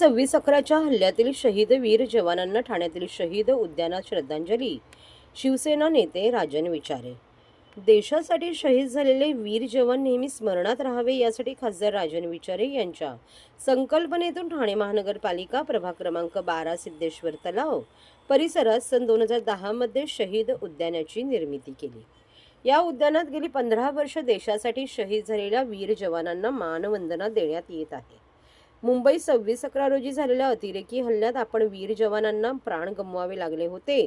सव्वीस अकराच्या हल्ल्यातील शहीद वीर जवानांना ठाण्यातील शहीद उद्यानात श्रद्धांजली. शिवसेना नेते राजन विचारे. देशासाठी शहीद झालेले वीर जवान नेहमी स्मरणात राहावे यासाठी खासदार राजन विचारे यांच्या संकल्पनेतून ठाणे महानगरपालिका प्रभाग क्रमांक बारा सिद्धेश्वर तलाव परिसरात सन दोन हजार दहामध्ये शहीद उद्यानाची निर्मिती केली. या उद्यानात गेली पंधरा वर्ष देशासाठी शहीद झालेल्या वीर जवानांना मानवंदना देण्यात येत आहे. मुंबई सव्वीस अकरा रोजी झालेल्या अतिरेकी हल्ल्यात आपण वीर जवानांना प्राण गमवावे लागले होते.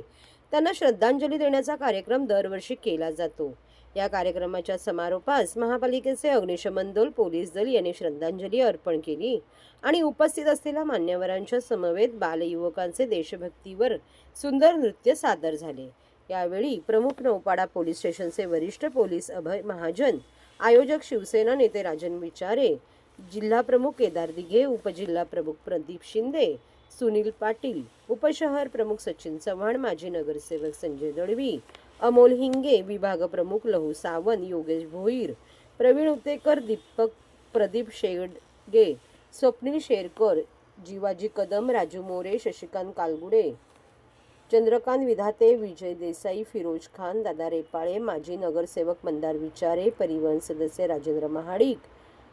त्यांना श्रद्धांजली देण्याचा कार्यक्रम दरवर्षी केला जातो. या कार्यक्रमाच्या समारोपास महापालिकेचे अग्निशमन दल पोलीस दल यांनी श्रद्धांजली अर्पण केली आणि उपस्थित असलेल्या मान्यवरांच्या समवेत बालयुवकांचे देशभक्तीवर सुंदर नृत्य सादर झाले. यावेळी प्रमुख नौपाडा पोलीस स्टेशनचे वरिष्ठ पोलीस अभय महाजन आयोजक शिवसेना नेते राजन विचारे जिल्हा प्रमुख केदार दिघे उपजिल्हा प्रमुख प्रदीप शिंदे सुनील पाटील उपशहर प्रमुख सचिन चव्हाण माजी नगरसेवक संजय दळवी अमोल हिंगे विभाग प्रमुख लहू सावंत योगेश भोईर प्रवीण उतेकर दीपक प्रदीप शेडगे स्वप्नील शेरकर जीवाजी कदम राजू मोरे शशिकांत कालगुडे चंद्रकांत विधाते विजय देसाई फिरोज खान दादा रेपाळे माजी नगरसेवक मंदार विचारे परिवहन सदस्य राजेंद्र महाडिक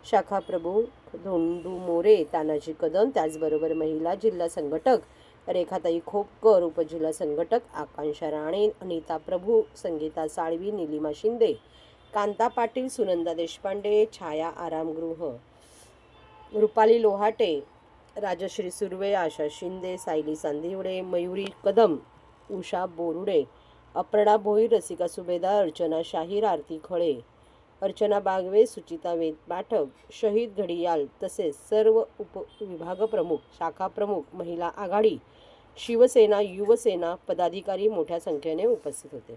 शाखा प्रभू धोंडू मोरे तानाजी कदम त्याचबरोबर महिला जिल्हा संघटक रेखाताई खोपकर उपजिल्हा संघटक आकांक्षा राणे अनिता प्रभू संगीता साळवी निलिमा शिंदे कांता पाटील सुनंदा देशपांडे छाया आरामगृह रुपाली लोहाटे राजश्री सुर्वे आशा शिंदे सायली सांदिवडे मयुरी कदम उषा बोरुडे अपर्णा भोईर रसिका सुभेदार अर्चना शाहीर आरती खळे अर्चना बागवे सुचिता वेद पाठक शहीद घडियाल तसेच सर्व उपविभाग प्रमुख शाखा प्रमुख महिला आघाडी शिवसेना युवसेना पदाधिकारी मोठ्या संख्येने उपस्थित होते.